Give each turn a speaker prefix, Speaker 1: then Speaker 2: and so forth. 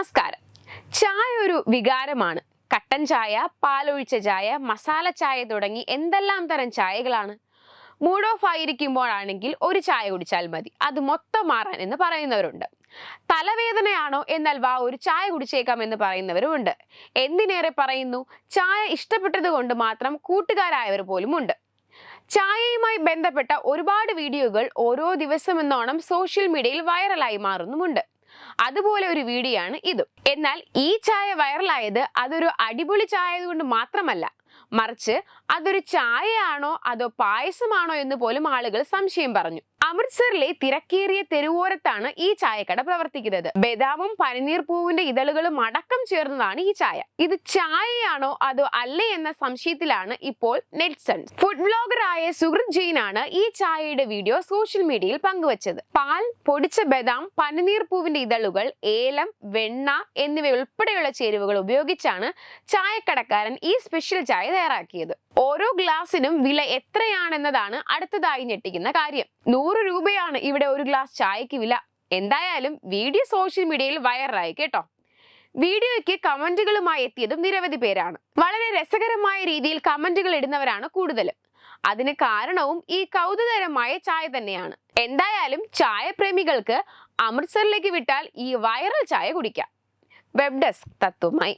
Speaker 1: നമസ്കാരം. ചായ ഒരു വികാരമാണ്. കട്ടൻ ചായ പാലൊഴിച്ച ചായ മസാല ചായ തുടങ്ങി എന്തെല്ലാം തരം ചായകളാണ്? മൂഡ് ഓഫ് ആയിരിക്കുമ്പോഴാണെങ്കിൽ ഒരു ചായ കുടിച്ചാൽ മതി. അത് മൊത്തം മാറാൻ എന്ന് പറയുന്നവരുണ്ട്. തലവേദനയാണോ എന്നാൽ വാ ഒരു ചായ കുടിച്ചേക്കാം എന്ന് പറയുന്നവരുമുണ്ട്. എന്തിനേറെ പറയുന്നു? ചായ ഇഷ്ടപ്പെട്ടത് കൊണ്ട് മാത്രം കൂട്ടുകാരായവർ പോലും ഉണ്ട്. ചായയുമായി ബന്ധപ്പെട്ട ഒരുപാട് വീഡിയോകൾ ഓരോ ദിവസം എന്നോണം സോഷ്യൽ മീഡിയയിൽ വൈറലായി മാറുന്നുമുണ്ട്. അതുപോലെ ഒരു വീഡിയോ ആണ് ഇതും. എന്നാൽ ഈ ചായ വൈറലായത് അതൊരു അടിപൊളി ചായ കൊണ്ട് മാത്രമല്ല മറിച്ച് അതൊരു ചായയാണോ അതോ പായസമാണോ എന്ന് പോലും ആളുകൾ സംശയം പറഞ്ഞു. അമൃത്സറിലെ തിരക്കേറിയ തെരുവോരത്താണ് ഈ ചായക്കട പ്രവർത്തിക്കുന്നത്. ബദാമും പനിനീർ പൂവിന്റെ ഇതളുകളും അടക്കം ചേർന്നതാണ് ഈ ചായ. ഇത് ചായയാണോ അതോ അല്ലേ എന്ന സംശയത്തിലാണ് ഇപ്പോൾ നെറ്റ്സൺ. ഫുഡ് ബ്ലോഗറായ സുഹൃത് ജെയിനാണ് ഈ ചായയുടെ വീഡിയോ സോഷ്യൽ മീഡിയയിൽ പങ്കുവച്ചത്. പാൽ പൊടിച്ച ബദാം പനിനീർ പൂവിന്റെ ഇതളുകൾ ഏലം വെണ്ണ എന്നിവ ഉൾപ്പെടെയുള്ള ചേരുവകൾ ഉപയോഗിച്ചാണ് ചായക്കടക്കാരൻ ഈ സ്പെഷ്യൽ ചായ തയ്യാറാക്കിയത്. ഓരോ ഗ്ലാസിനും വില എത്രയാണെന്നതാണ് അടുത്തതായി ഞെട്ടിക്കുന്ന കാര്യം. നൂറ് രൂപയാണ് ഇവിടെ ഒരു ഗ്ലാസ് ചായക്ക് വില. എന്തായാലും വീഡിയോ സോഷ്യൽ മീഡിയയിൽ വൈറലായി കേട്ടോ. വീഡിയോയ്ക്ക് കമന്റുകളുമായി എത്തിയതും നിരവധി പേരാണ്. വളരെ രസകരമായ രീതിയിൽ കമന്റുകൾ ഇടുന്നവരാണ് കൂടുതലും. അതിന് കാരണവും ഈ കൗതുകരമായ ചായ തന്നെയാണ്. എന്തായാലും ചായ പ്രേമികൾക്ക് അമൃത്സറിലേക്ക് വിട്ടാൽ ഈ വൈറൽ ചായ കുടിക്കാം. Web desk തത്വമായി.